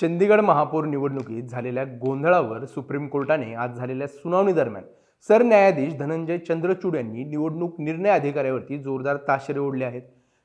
चंदीगड महापौर निवडणुकीत झालेल्या गोंधळावर सुप्रीम कोर्टाने आज झालेल्या सुनावणी दरम्यान सरन्यायाधीश धनंजय चंद्रचूड यांनी निवडणूक निर्णय अधिकाऱ्यावरती जोरदार ताशेरे ओढले आहेत.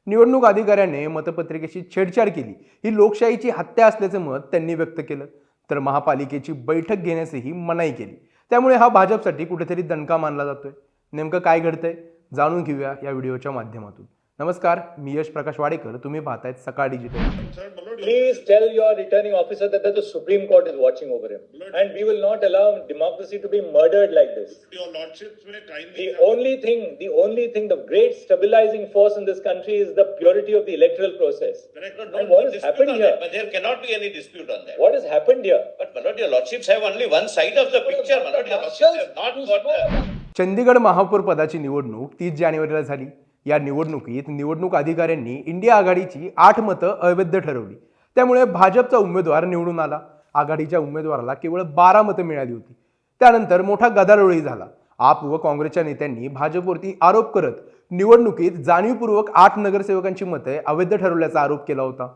निवडणूक अधिकाऱ्याने मतपत्रिकेशी छेडछाड केली. ही लोकशाहीची हत्या असल्याचं मत त्यांनी व्यक्त केलं. तर महापालिकेची बैठक घेण्यासही मनाई केली. त्यामुळे हा भाजपसाठी कुठेतरी दणका मानला जातोय. नेमकं काय घडतंय? जाणून घेऊया या व्हिडिओच्या माध्यमातून. नमस्कार मी यश प्रकाश वाडेकर तुम्ही पाहतायत Sakal digital Please tell your returning officer that the Supreme Court is watching over him. And we will not allow democracy to be murdered like this. Your lordships में time The नहीं only thing, the only thing, the great stabilizing force in this country is the purity of the electoral process. Correct. No, And no what has dispute happened on here? that, But there cannot be any dispute on that. What has happened here? But my lord, your lordships have only one side of the picture. My lord, your lordships have not got the. Chandigarh महापौर पदाची निवडणूक तीस जानेवारीला झाली या निवडणुकीत निवडणूक अधिकाऱ्यांनी इंडिया आघाडीची आठ मतं अवैध ठरवली. त्यामुळे भाजपचा उमेदवार निवडून आला. आघाडीच्या उमेदवाराला केवळ बारा मतं मिळाली होती. त्यानंतर मोठा गदारोळी झाला. आप व काँग्रेसच्या नेत्यांनी भाजपवरती आरोप करत निवडणुकीत जाणीवपूर्वक आठ नगरसेवकांची मते अवैध ठरवल्याचा आरोप केला होता.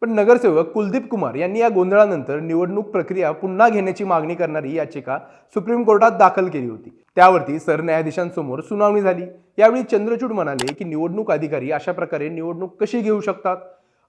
पण नगरसेवक कुलदीप कुमार यांनी या गोंधळानंतर निवडणूक प्रक्रिया पुन्हा घेण्याची मागणी करणारी याचिका सुप्रीम कोर्टात दाखल केली होती. त्यावरती सरन्यायाधीशांसमोर सुनावणी झाली. यावेळी चंद्रचूड म्हणाले की निवडणूक अधिकारी अशा प्रकारे निवडणूक कशी घेऊ शकतात?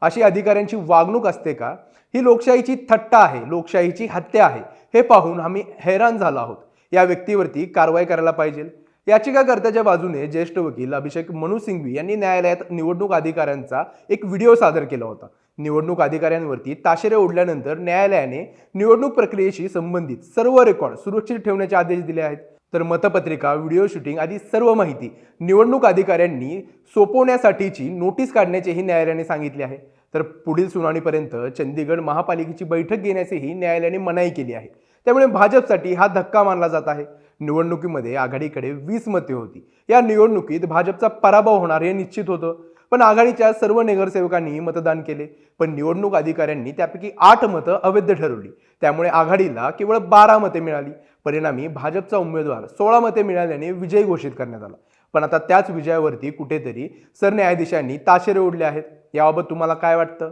अशी अधिकाऱ्यांची वागणूक असते का? ही लोकशाहीची थट्टा आहे लोकशाहीची हत्या आहे. हे पाहून आम्ही हैराण झालो आहोत. या व्यक्तीवरती कारवाई करायला पाहिजे. याचिकाकर्त्याच्या बाजूने ज्येष्ठ वकील अभिषेक मनु सिंघवी यांनी न्यायालयात निवडणूक अधिकाऱ्यांचा एक व्हिडिओ सादर केला होता. निवडणूक अधिकाऱ्यांवरती ताशेरे ओढल्यानंतर न्यायालयाने निवडणूक प्रक्रियेशी संबंधित सर्व रेकॉर्ड सुरक्षित ठेवण्याचे आदेश दिले आहेत. तर मतपत्रिका व्हिडिओ शूटिंग आदी सर्व माहिती निवडणूक अधिकाऱ्यांनी सोपवण्यासाठीची नोटीस काढण्याचेही न्यायालयाने सांगितले आहे. तर पुढील सुनावणीपर्यंत चंदीगड महापालिकेची बैठक घेण्याचेही न्यायालयाने मनाई केली आहे. त्यामुळे भाजपसाठी हा धक्का मानला जात आहे. निवडणुकीमध्ये आघाडीकडे वीस मते होती. या निवडणुकीत भाजपचा पराभव होणार हे निश्चित होतं. पण आघाडीच्या सर्व नगरसेवकांनी मतदान केले. पण निवडणूक अधिकाऱ्यांनी त्यापैकी आठ मतं अवैध ठरवली. त्यामुळे आघाडीला केवळ बारा मते मिळाली. परिणामी भाजपचा उमेदवार सोळा मते मिळाल्याने विजय घोषित करण्यात आला. पण आता त्याच विजयावरती कुठेतरी सरन्यायाधीशांनी ताशेरे ओढले आहेत. याबाबत तुम्हाला काय वाटतं?